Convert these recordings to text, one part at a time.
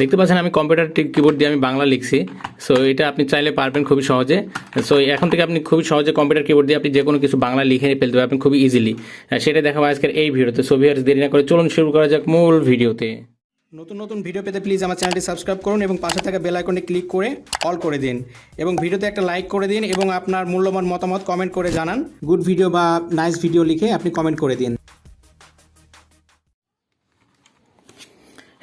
দেখতে পাচ্ছেন আমি কম্পিউটার কিবোর্ড দিয়ে আমি বাংলা লিখছি। সো এটা আপনি চাইলে পারবেন খুবই সহজে। সো এখন থেকে আপনি খুবই সহজে কম্পিউটার কিবোর্ড দিয়ে আপনি যে কোনো কিছু বাংলা লিখে ফেলতে পারবেন খুবই ইজিলি সেটা দেখাবো আজকের এই ভিডিওতে। সো দেরি না করে চলুন শুরু করা যাক মূল ভিডিওতে। নতুন নতুন ভিডিও পেতে প্লিজ আমার চ্যানেলটি সাবস্ক্রাইব করুন এবং পাশে থাকা বেল আইকনে ক্লিক করে অল করে দিন। এবং ভিডিওতে একটা লাইক করে দিন এবং আপনার মূল্যবান মতামত কমেন্ট করে জানান। গুড ভিডিও বা নাইস ভিডিও লিখে আপনি কমেন্ট করে দিন।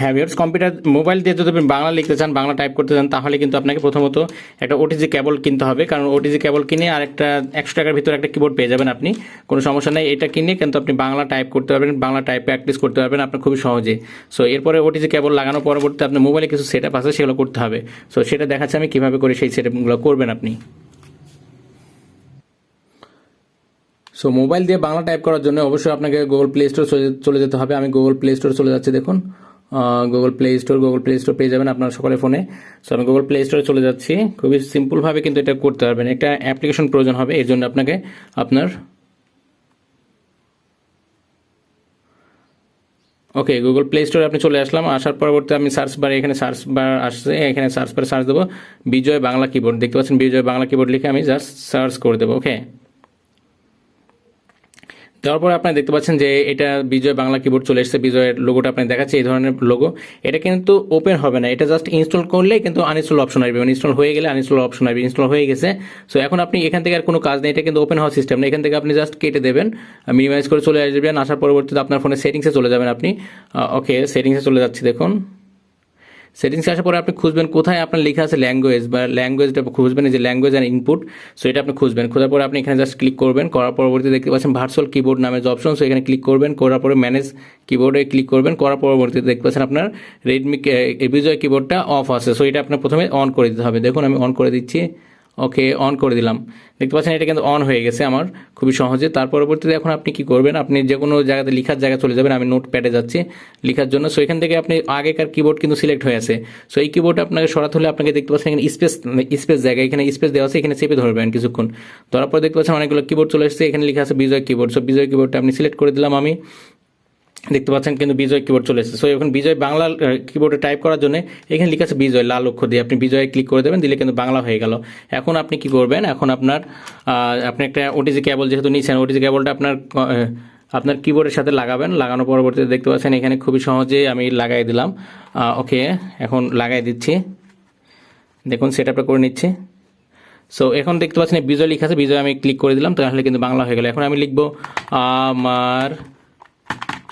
হ্যাঁ ভিউয়ার্স কম্পিউটার মোবাইল দিয়ে যদি আপনি বাংলা লিখতে চান, বাংলা টাইপ করতে চান, তাহলে কিন্তু আপনাকে প্রথমত একটা ওটিজি কেবল কিনতে হবে। কারণ ওটিজি কেবল কিনে আর একটা একশো টাকার ভিতরে একটা কিবোর্ড পেয়ে যাবেন আপনি। কোনো সমস্যা নেই, এটা কিনে কিন্তু আপনি বাংলা টাইপ করতে পারবেন, বাংলা টাইপ প্র্যাকটিস করতে পারবেন আপনার খুবই সহজে। সো এরপরে ওটিজি কেবল লাগানোর পরবর্তীতে আপনার মোবাইলে কিছু সেট আপ আছে, সেগুলো করতে হবে। সো সেটা দেখাচ্ছে আমি কীভাবে করে সেই সেট আপগুলো করবেন আপনি। সো মোবাইল দিয়ে বাংলা টাইপ করার জন্য অবশ্যই আপনাকে গুগল প্লে স্টোর চলে যেতে হবে। আমি গুগল প্লে স্টোর চলে যাচ্ছি, দেখুন। Google play store Google play store পেয়ে যাবেন আপনার সকলের ফোনে। সো আমি গুগল প্লে স্টোরে চলে যাচ্ছি। খুবই সিম্পলভাবে কিন্তু এটা করতে পারবেন। একটা অ্যাপ্লিকেশন প্রয়োজন হবে, এর জন্য আপনাকে আপনার ওকে গুগল প্লে স্টোরে আপনি চলে আসলাম। আসার পরবর্তী আমি সার্চ বারে এখানে সার্চ বার আসছে, এখানে সার্চ বারে সার্চ দেবো। বিজয় বাংলা কিবোর্ড দেখতে পাচ্ছেন বিজয় বাংলা কিবোর্ড লিখে আমি জাস্ট সার্চ করে দেবো। ওকে দেওয়ার পরে দেখতে পাচ্ছেন যে এটা বিজয় বাংলা কিবোর্ড চলে এসেছে। বিজয়ের লোগোটা আপনি দেখাচ্ছে এই ধরনের লোগো এটা কিন্তু ওপেন হবে না। এটা জাস্ট ইনস্টল করলে কিন্তু আনইনস্টল অপশন আসবে। মানে ইনস্টল হয়ে গেলে আনইনস্টল অপশন আসবে। ইনস্টল হয়ে গেছে। সো এখন আপনি এখান থেকে আর কোনো কাজ নেই। এটা কিন্তু ওপেন হওয়ার সিস্টেম না এখান থেকে আপনি জাস্ট কেটে দেবেন মিনিমাইজ করে চলে আসবেন। আসার পরবর্তীতে আপনার ফোনে সেটিংসে চলে যাবেন আপনি। ওকে সেটিংসে চলে যাচ্ছি, দেখুন। সেটিংসে আসার পরে আপনি খুঁজবেন কোথায় আপনার লেখা আছে ল্যাঙ্গুয়েজ বা ল্যাঙ্গুয়েজটা খুঁজবেন যে ল্যাঙ্গুয়েজ অ্যান্ড ইনপুট সো এটা আপনি খুঁজবেন। খোঁজার পরে আপনি এখানে জাস্ট ক্লিক করবেন। করার পরবর্তী দেখতে পাচ্ছেন ভার্চুয়াল কিবোর্ড নামে যে অপশন সো এখানে ক্লিক করবেন। করার পরে ম্যানেজ কিবোর্ডে ক্লিক করবেন। করার পরবর্তীতে দেখতে পাচ্ছেন আপনার রেডমি বিজয় কিবোর্ডটা অফ আছে। সো এটা আপনার প্রথমে অন করে দিতে হবে। দেখুন, আমি অন করে দিচ্ছি। ওকে অন করে দিলাম। দেখতে পাচ্ছেন, এটা কিন্তু অন হয়ে গেছে আমার। খুবই সহজে। তার পরবর্তীতে এখন আপনি কি করবেন? আপনি যে কোনো জায়গাতে, লেখার জায়গায় চলে যাবেন। আমি নোট প্যাডে যাচ্ছি লেখার জন্য। সো এখান থেকে আপনি আগেকার কিবোর্ড কিন্তু সিলেক্ট হয়ে আছে। সো এই কিবোর্ড আপনাকে সরাতে হলে আপনাকে দেখতে পাচ্ছেন, এখানে স্পেস স্পেস জায়গা। এখানে স্পেস দেওয়া আছে, এখানে চেপে ধরবেন কিছুক্ষণ। ধরার পর দেখতে পাচ্ছেন, অনেকগুলো কিবোর্ড চলে এসেছে। এখানে লেখা আছে বিজয় কিবোর্ড সো বিজয় কিবোর্ডটা আপনি সিলেক্ট করে দিলাম আমি। দেখতে পাচ্ছেন কিন্তু বিজয় কিবোর্ড চলে এসেছে। সো এখন বিজয় বাংলা কিবোর্ডে টাইপ করার জন্য এখানে লিখা আছে বিজয়, লাল অক্ষর দিয়ে। আপনি বিজয় ক্লিক করে দেবেন, দিলে কিন্তু বাংলা হয়ে গেল। এখন আপনি কি করবেন? এখন আপনার আপনি একটা ওটিজি কেবল যেহেতু নিয়েছেন ওটিজি কেবলটা আপনার আপনার কিবোর্ডের সাথে লাগাবেন। লাগানোর পরবর্তীতে দেখতে পাচ্ছেন এখানে খুবই সহজে আমি লাগাই দিলাম। ওকে এখন লাগাই দিচ্ছি। দেখুন সেট করে নিচ্ছি। সো এখন দেখতে পাচ্ছেন বিজয় লিখা আছে। বিজয় আমি ক্লিক করে দিলাম, তাহলে কিন্তু বাংলা হয়ে গেল। এখন আমি লিখব, আমার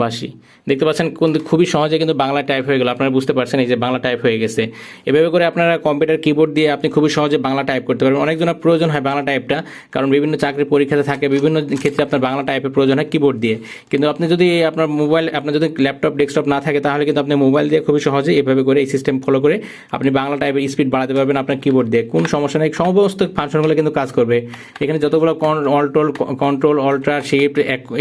বাসি। দেখতে পাচ্ছেন কিন্তু খুবই সহজে কিন্তু বাংলা টাইপ হয়ে গেল। আপনারা বুঝতে পারছেন এই যে বাংলা টাইপ হয়ে গেছে। এভাবে করে আপনারা কম্পিউটার কিবোর্ড দিয়ে আপনি খুবই সহজে বাংলা টাইপ করতে পারবেন। অনেকজনের প্রয়োজন হয় বাংলা টাইপটা কারণ বিভিন্ন চাকরির পরীক্ষাতে থাকে, বিভিন্ন ক্ষেত্রে আপনার বাংলা টাইপের প্রয়োজন হয় কিবোর্ড দিয়ে। কিন্তু আপনি যদি আপনার মোবাইল আপনার যদি ল্যাপটপ ডেস্কটপ না থাকে, তাহলে কিন্তু আপনি মোবাইল দিয়ে খুবই সহজে এভাবে করে এই সিস্টেম ফলো করে আপনি বাংলা টাইপের স্পিড বাড়াতে পারবেন আপনার কিবোর্ড দিয়ে। কোন সমস্যা নেই, সমস্ত ফাংশনগুলো কিন্তু কাজ করবে। এখানে যতগুলো অল্টোল কন্ট্রোল অল্ট্রা শেপ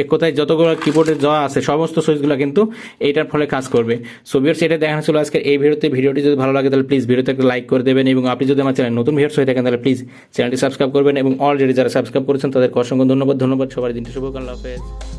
এক কথায় যতগুলো কিবোর্ডে যা আছে সমস্ত সুইচগুলো কিন্তু এইটার ফলে কাজ করবে। সো ভিউয়ার্স এটা দেখানো ছিল আজকে এই ভিডিওতে। ভিডিওটি যদি ভালো লাগে, তাহলে প্লিজ ভিডিওতে একটা লাইক করে দেবেন এবং আপনি যদি আমার চ্যানেল নতুন ভিডিওস হয়ে থাকেন, তাহলে প্লিজ চ্যানেলটি সাবস্ক্রাইব করবেন এবং অলরেডি যারা সাবস্ক্রাইব করেছেন, তাদেরকে অসংখ্য ধন্যবাদ। ধন্যবাদ সবার দিনটি শুভ আল্লাহ হাফেজ।